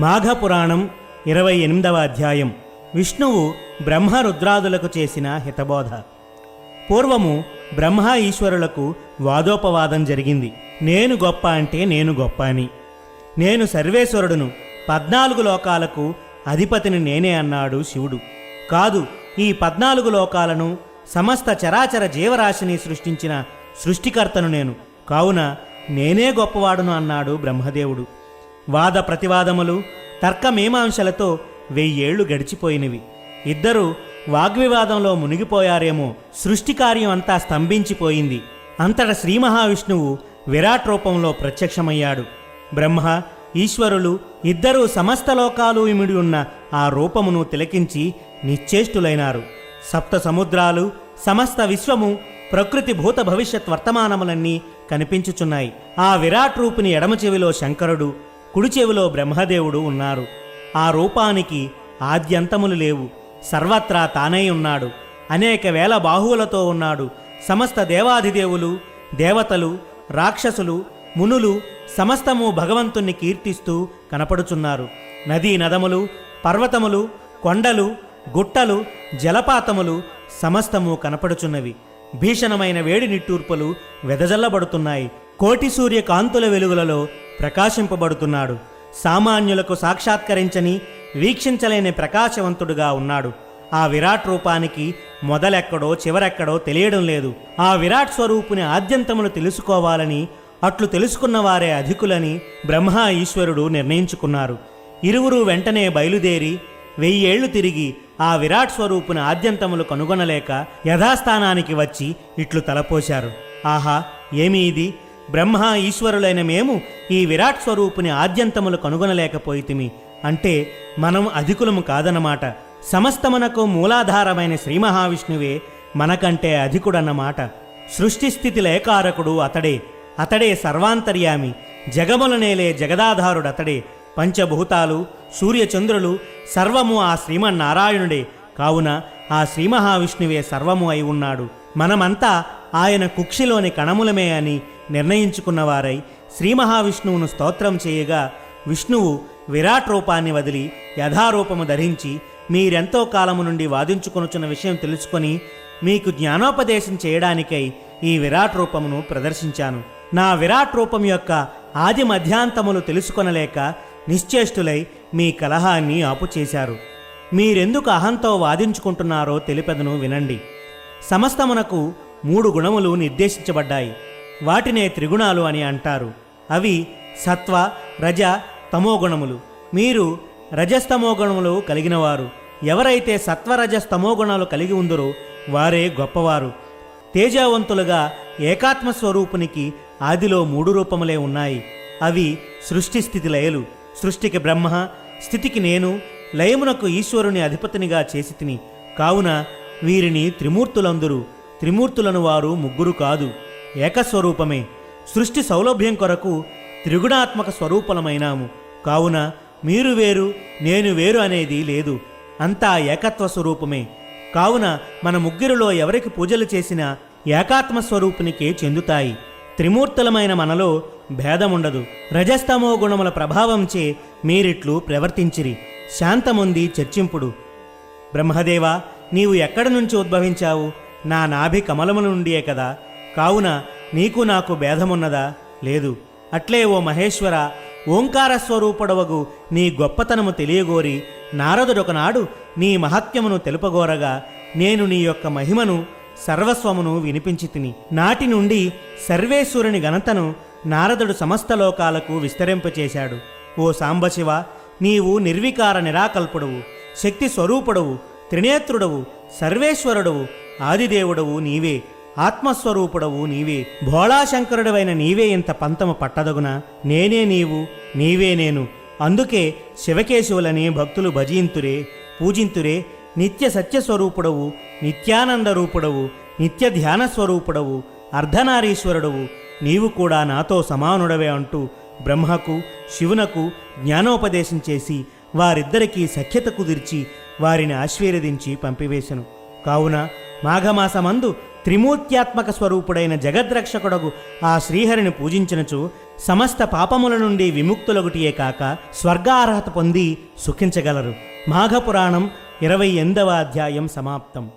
మాఘపురాణం ఇరవై ఎనిమిదవ అధ్యాయం. విష్ణువు బ్రహ్మ రుద్రాదులకు చేసిన హితబోధ. పూర్వము బ్రహ్మ ఈశ్వరులకు వాదోపవాదం జరిగింది. నేను గొప్ప అంటే నేను గొప్ప అని. నేను సర్వేశ్వరుడును పద్నాలుగు లోకాలకు అధిపతిని నేనే అన్నాడు శివుడు. కాదు ఈ పద్నాలుగు లోకాలను సమస్త చరాచర జీవరాశిని సృష్టించిన సృష్టికర్తను నేను. కావున నేనే గొప్పవాడును అన్నాడు బ్రహ్మదేవుడు. వాద ప్రతివాదములు తర్కమీమాంసలతో వెయ్యేళ్ళు గడిచిపోయినవి. ఇద్దరు వాగ్వివాదంలో మునిగిపోయారేమో సృష్టి కార్యం అంతా స్తంభించిపోయింది. అంతట శ్రీ మహావిష్ణువు విరాట్ రూపంలో ప్రత్యక్షమయ్యాడు. బ్రహ్మ ఈశ్వరులు ఇద్దరూ సమస్త లోకాలు ఇమిడి ఉన్న ఆ రూపమును తిలకించి నిశ్చేష్టులైనారు. సప్త సముద్రాలు సమస్త విశ్వము ప్రకృతి భూత భవిష్యత్ వర్తమానములన్నీ కనిపించుచున్నాయి. ఆ విరాట్ రూపుని ఎడమ చెవిలో శంకరుడు కుడి చెవిలో బ్రహ్మదేవుడు ఉన్నారు. ఆ రూపానికి ఆద్యంతములు లేవు. సర్వత్రా తానై ఉన్నాడు. అనేక వేల బాహువులతో ఉన్నాడు. సమస్త దేవాధిదేవులు దేవతలు రాక్షసులు మునులు సమస్తము భగవంతుణ్ణి కీర్తిస్తూ కనపడుచున్నారు. నదీ నదములు పర్వతములు కొండలు గుట్టలు జలపాతములు సమస్తము కనపడుచున్నవి. భీషణమైన వేడి నిట్టూర్పులు వెదజల్లబడుతున్నాయి. కోటి సూర్య కాంతుల వెలుగులలో ప్రకాశింపబడుతున్నాడు. సామాన్యులకు సాక్షాత్కరించని వీక్షించలేని ప్రకాశవంతుడుగా ఉన్నాడు. ఆ విరాట్ రూపానికి మొదలెక్కడో చివరెక్కడో తెలియడం లేదు. ఆ విరాట్ స్వరూపుని ఆద్యంతములు తెలుసుకోవాలని అట్లు తెలుసుకున్న వారే అధికులని బ్రహ్మ ఈశ్వరుడు నిర్ణయించుకున్నారు. ఇరువురు వెంటనే బయలుదేరి వెయ్యేళ్ళు తిరిగి ఆ విరాట్ స్వరూపుని ఆద్యంతములు కనుగొనలేక యథాస్థానానికి వచ్చి ఇట్లు తలపోశారు. ఆహా ఏమి ఇది? బ్రహ్మ ఈశ్వరులైన మేము ఈ విరాట్ స్వరూపుని ఆద్యంతములు కనుగొనలేకపోయితిమి. అంటే మనం అధికులము కాదన్నమాట. సమస్తమునకు మూలాధారమైన శ్రీ మహావిష్ణువే మనకంటే అధికుడన్నమాట. సృష్టి స్థితి లేకారకుడు అతడే. అతడే సర్వాంతర్యామి. జగములనేలే జగదాధారుడతడే. పంచభూతాలు సూర్యచంద్రులు సర్వము ఆ శ్రీమన్నారాయణుడే. కావున ఆ శ్రీ మహావిష్ణువే సర్వము అయి ఉన్నాడు. మనమంతా ఆయన కుక్షిలోని కణములమే అని నిర్ణయించుకున్నవారై శ్రీ మహావిష్ణువును స్తోత్రం చేయగా విష్ణువు విరాట్ రూపాన్ని వదిలి యథారూపము ధరించి మీరెంతో కాలము నుండి వాదించుకొనుచున్న విషయం తెలుసుకొని మీకు జ్ఞానోపదేశం చేయడానికై ఈ విరాట్ రూపమును ప్రదర్శించాను. నా విరాట్ రూపం యొక్క ఆది మధ్యాంతములు తెలుసుకొనలేక నిశ్చేష్టులై మీ కలహాన్ని ఆపుచేశారు. మీరెందుకు అహంతో వాదించుకుంటున్నారో తెలిపెదను వినండి. సమస్తమునకు మూడు గుణములు నిర్దేశించబడ్డాయి. వాటినే త్రిగుణాలు అని అంటారు. అవి సత్వ రజ తమోగుణములు. మీరు రజస్తమోగుణములు కలిగినవారు. ఎవరైతే సత్వరజస్తమోగుణాలు కలిగి ఉందరో వారే గొప్పవారు. తేజవంతులుగా ఏకాత్మ స్వరూపునికి ఆదిలో మూడు రూపములే ఉన్నాయి. అవి సృష్టి స్థితి లయలు. సృష్టికి బ్రహ్మ స్థితికి నేను లయమునకు ఈశ్వరుని అధిపతినిగా చేసి తిని. కావున వీరిని త్రిమూర్తులందరూ. త్రిమూర్తులను వారు ముగ్గురు కాదు. ఏకస్వరూపమే. సృష్టి సౌలభ్యం కొరకు త్రిగుణాత్మక స్వరూపలమైనాము. కావున మీరు వేరు నేను వేరు అనేది లేదు. అంతా ఏకత్వ స్వరూపమే. కావున మన ముగ్గురిలో ఎవరికి పూజలు చేసినా ఏకాత్మ స్వరూపునికే చెందుతాయి. త్రిమూర్తులమైన మనలో భేదముండదు. రజస్తమో గుణముల ప్రభావంచే మీరిట్లు ప్రవర్తించిరి. శాంతముంది చర్చింపుడు. బ్రహ్మదేవా నీవు ఎక్కడి నుంచి ఉద్భవించావు? నా నాభి కమలము నుండియే కదా. కావున నీకు నాకు భేదమున్నదా? లేదు. అట్లే ఓ మహేశ్వర ఓంకార స్వరూపుడవగు నీ గొప్పతనము తెలియగోరి నారదుడొకనాడు నీ మహత్యమును తెలుపగోరగా నేను నీ యొక్క మహిమను సర్వస్వమును వినిపించి తిని. నాటి నుండి సర్వేశ్వరుని ఘనతను నారదుడు సమస్త లోకాలకు విస్తరింపచేశాడు ఓ సాంబశివ నీవు నిర్వికార నిరాకల్పుడవు శక్తి స్వరూపుడవు త్రినేత్రుడవు సర్వేశ్వరుడవు ఆదిదేవుడవు నీవే. ఆత్మస్వరూపుడవు నీవే. భోళాశంకరుడవైన నీవే ఇంత పంతము పట్టదగున? నేనే నీవు నీవే నేను. అందుకే శివకేశవులని భక్తులు భజయింతురే పూజింతురే. నిత్య సత్యస్వరూపుడవు నిత్యానంద రూపుడవు నిత్య ధ్యాన స్వరూపుడవు అర్ధనారీశ్వరుడవు. నీవు కూడా నాతో సమానుడవే అంటూ బ్రహ్మకు శివునకు జ్ఞానోపదేశం చేసి వారిద్దరికీ సఖ్యత కుదిర్చి వారిని ఆశీర్వదించి పంపివేశను. కావున మాఘమాసమందు త్రిమూర్త్యాత్మక స్వరూపుడైన జగద్రక్షకుడగు ఆ శ్రీహరిని పూజించినచు సమస్త పాపముల నుండి విముక్తులగుటియే కాక స్వర్గార్హత పొంది సుఖించగలరు. మాఘపురాణం ఇరవై ఎనిమిదవ అధ్యాయం సమాప్తం.